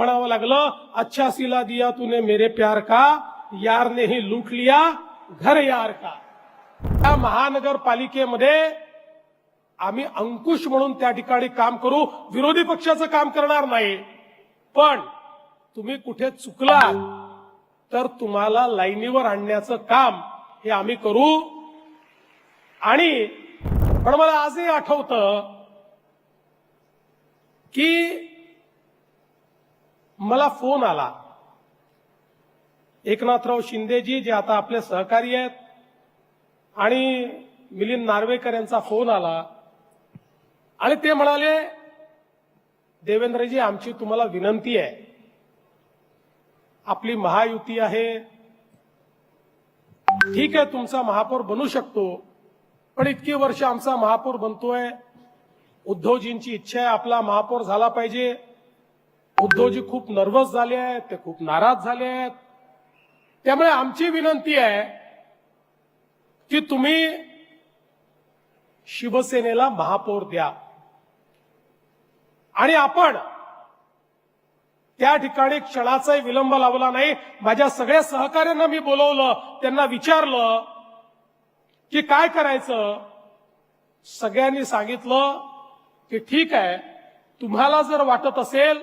म्हणावं लागलं अच्छा सिला दिया तूने मेरे प्यार का? यारने ही लूट लिया घर यार का? त्या महानगरपालिकेमध्ये आम्ही अंकुश म्हणून त्या ठिकाणी काम करू. विरोधी पक्षाचं काम करणार नाही. पण तुम्ही कुठे चुकलात तर तुम्हाला लाईनीवर आणण्याचं काम हे आम्ही करू. आणि पण मला आजही आठवतं की मला फोन आला. एकनाथराव शिंदेजी जे आता आपले सहकारी आहेत आणि मिलिंद नार्वेकर यांचा फोन आला आणि ते म्हणाले देवेंद्रजी आमची तुम्हाला विनंती आहे. आपली महायुती आहे. ठीक आहे तुमचा महापौर बनू शकतो पण इतकी वर्ष आमचा महापौर बनतोय. उद्धवजींची इच्छा आहे आपला महापौर झाला पाहिजे. उद्धवजी खूप नर्वस झाले आहेत ते खूप नाराज झाले आहेत. त्यामुळे आमची विनंती आहे की तुम्ही शिवसेनेला महापौर द्या. आणि आपण त्या ठिकाणी क्षणाचाही विलंब लावला नाही. माझ्या सगळ्या सहकार्यांना मी बोलवलं त्यांना विचारलं की काय करायचं? सगळ्यांनी सांगितलं की ठीक आहे तुम्हाला जर वाटत असेल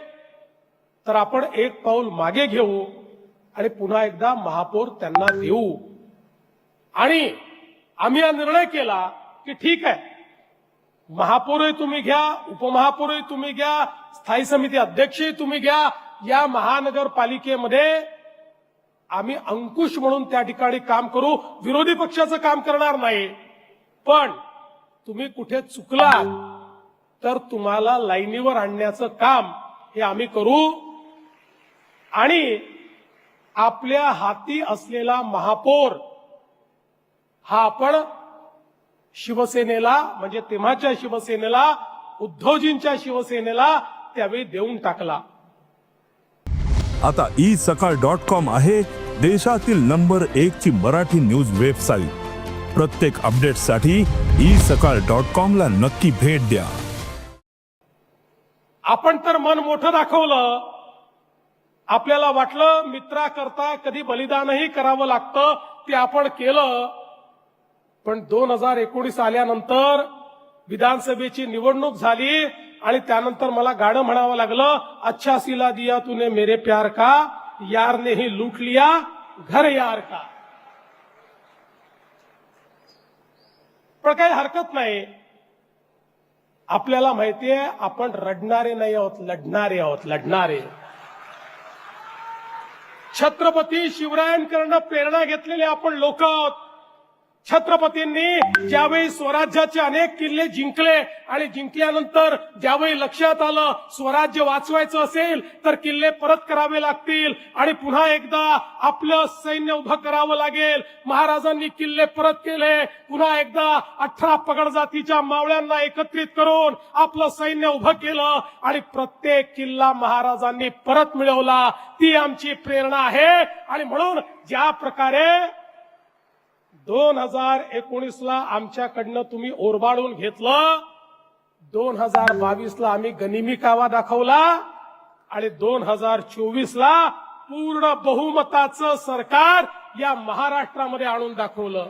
तर आपण एक पाऊल मागे घेऊ आणि पुन्हा एकदा महापौर त्यांना देऊ. आणि आम्ही हा निर्णय केला की ठीक आहे. महापौरही तुम्ही घ्या उपमहापौरही तुम्ही घ्या स्थायी समिती अध्यक्षही तुम्ही घ्या. या महानगरपालिकेमध्ये आम्ही अंकुश म्हणून त्या ठिकाणी काम करू. विरोधी पक्षाचं काम करणार नाही. पण तुम्ही कुठे चुकलात तर तुम्हाला लाईनीवर आणण्याचं काम हे आम्ही करू. आणि आपल्या हाती असलेला महापौर हा आपण शिवसेनेला म्हणजे तेव्हाच्या शिवसेनेला उद्धवजींच्या शिवसेनेला त्यावेळी देऊन टाकला. आता ई सकाळ डॉट कॉम आहे देशातील नंबर एक ची मराठी न्यूज वेबसाईट. प्रत्येक अपडेटसाठी ई सकाळ डॉट कॉम ला नक्की भेट द्या. आपण तर मन मोठं दाखवलं. आपल्याला वाटलं मित्राकरता कधी बलिदानही करावं लागतं ते आपण केलं. पण दोन हजार एकोणीस आल्यानंतर विधानसभेची निवडणूक झाली आणि त्यानंतर मला गाणं म्हणावं लागलं अच्छा सिला दिया तूने मेरे प्यार का? यारने ही लूट लिया घर यार का? पण काही हरकत नाही. आपल्याला माहितीये आपण रडणारे नाही आहोत लढणारे आहोत लढणारे. छत्रपती शिवरायांकडनं प्रेरणा घेतलेले आपण लोक आहोत. छत्रपतींनी ज्यावेळी स्वराज्याचे अनेक किल्ले जिंकले आणि जिंकल्यानंतर ज्यावेळी लक्षात आलं स्वराज्य वाचवायचं असेल तर किल्ले परत करावे लागतील आणि पुन्हा एकदा आपलं सैन्य उभं करावं लागेल. महाराजांनी किल्ले परत केले. पुन्हा एकदा अठरा पगड जातीच्या मावळ्यांना एकत्रित करून आपलं सैन्य उभं केलं आणि प्रत्येक किल्ला महाराजांनी परत मिळवला. ती आमची प्रेरणा आहे आणि म्हणून ज्या प्रकारे दोन हजार एकोणीसला आमच्याकडनं तुम्ही ओरबाडून घेतलं. दोन हजार बावीसला आम्ही गनिमी कावा दाखवला. आणि दोन हजार चोवीसला पूर्ण बहुमताचं सरकार या महाराष्ट्रामध्ये आणून दाखवलं.